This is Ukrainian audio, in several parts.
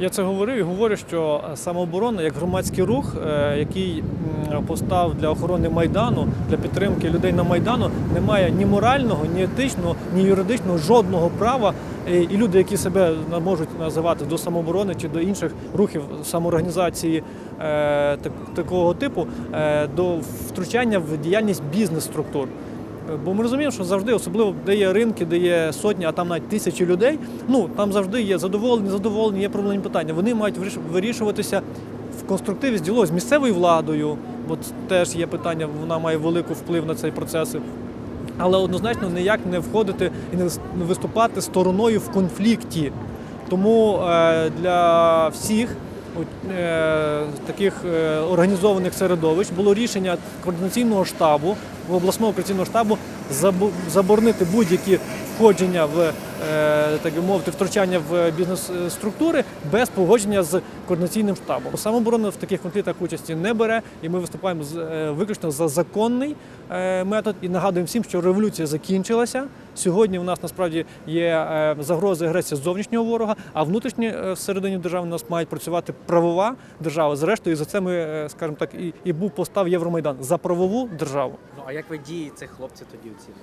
Я це говорив і говорю, що самооборона як громадський рух, е, який постав для охорони майдану, для підтримки людей на майдану, не має ні морального, ні етичного, ні юридичного жодного права. Е, І люди, які себе можуть називати до самооборони чи до інших рухів самоорганізації е, так- такого типу, е, до втручання в діяльність бізнес-структур. Бо ми розуміємо, що завжди, особливо де є ринки, де є сотні, а там навіть тисячі людей. Ну там завжди є задоволені, задоволені, є проблемні питання. Вони мають вирішуватися в конструктиві з діалогу з місцевою владою, бо теж є питання, вона має велику вплив на цей процес. Але однозначно ніяк не входити і не виступати стороною в конфлікті. Тому е, для всіх таких е, організованих середовищ. Було рішення координаційного штабу, обласного координаційного штабу заборонити будь-які входження в е, так би мовити втручання в бізнес-структури без погодження з координаційним штабом. Самооборона в таких конфліктах участі не бере, і ми виступаємо е, виключно за законний е, метод і нагадуємо всім, що революція закінчилася. Сьогодні у нас насправді є е, загрози агресії зовнішнього ворога, а внутрішні е, всередині держави у нас мають працювати правова держава. Зрештою, за це ми, е, скажімо так, і був постав Євромайдан за правову державу. Ну а як ви дії цих хлопців тоді оцінюєте?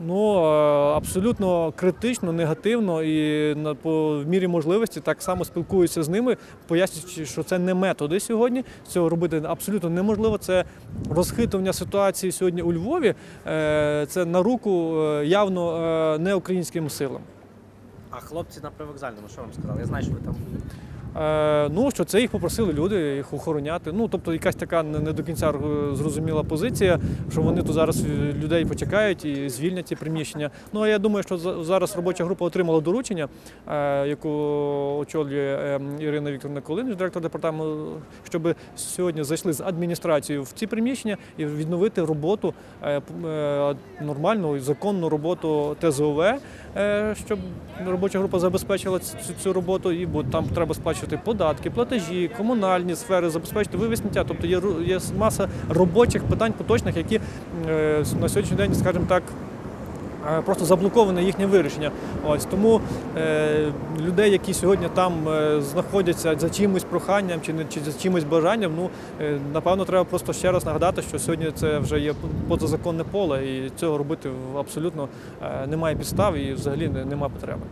Ну е, абсолютно критично, негативно і на по в мірі можливості так само спілкуюся з ними, пояснюючи, що це не методи сьогодні. Цього робити абсолютно неможливо. Це розхитування ситуації сьогодні у Львові. е, Це на руку е, явно не українським силам. А хлопці на привокзальному, що вам сказали? Я знаю, що ви там були. Е, Ну, що це їх попросили люди, їх охороняти. Ну, тобто якась така не до кінця е, зрозуміла позиція, що вони тут зараз людей почекають і звільнять ці приміщення. Ну, а я думаю, що зараз робоча група отримала доручення, е, яку очолює е, Ірина Вікторовна Колинич, директор департаменту, щоб сьогодні зайшли з адміністрацією в ці приміщення і відновити роботу нормальну і законну роботу ТЗОВ, щоб робоча група забезпечила цю роботу, і бо там треба сплачувати податки, платежі, комунальні сфери, забезпечити вивіз. Тобто є, є маса робочих питань поточних, які е, на сьогоднішній день, скажімо так. е, Просто заблоковане їхнє вирішення. Ось тому е, людей, які сьогодні там е, знаходяться за чимось проханням чи не чи за чимось бажанням, ну е, напевно, треба просто ще раз нагадати, що сьогодні це вже є позазаконне поле, і цього робити абсолютно немає підстав і взагалі немає потреби.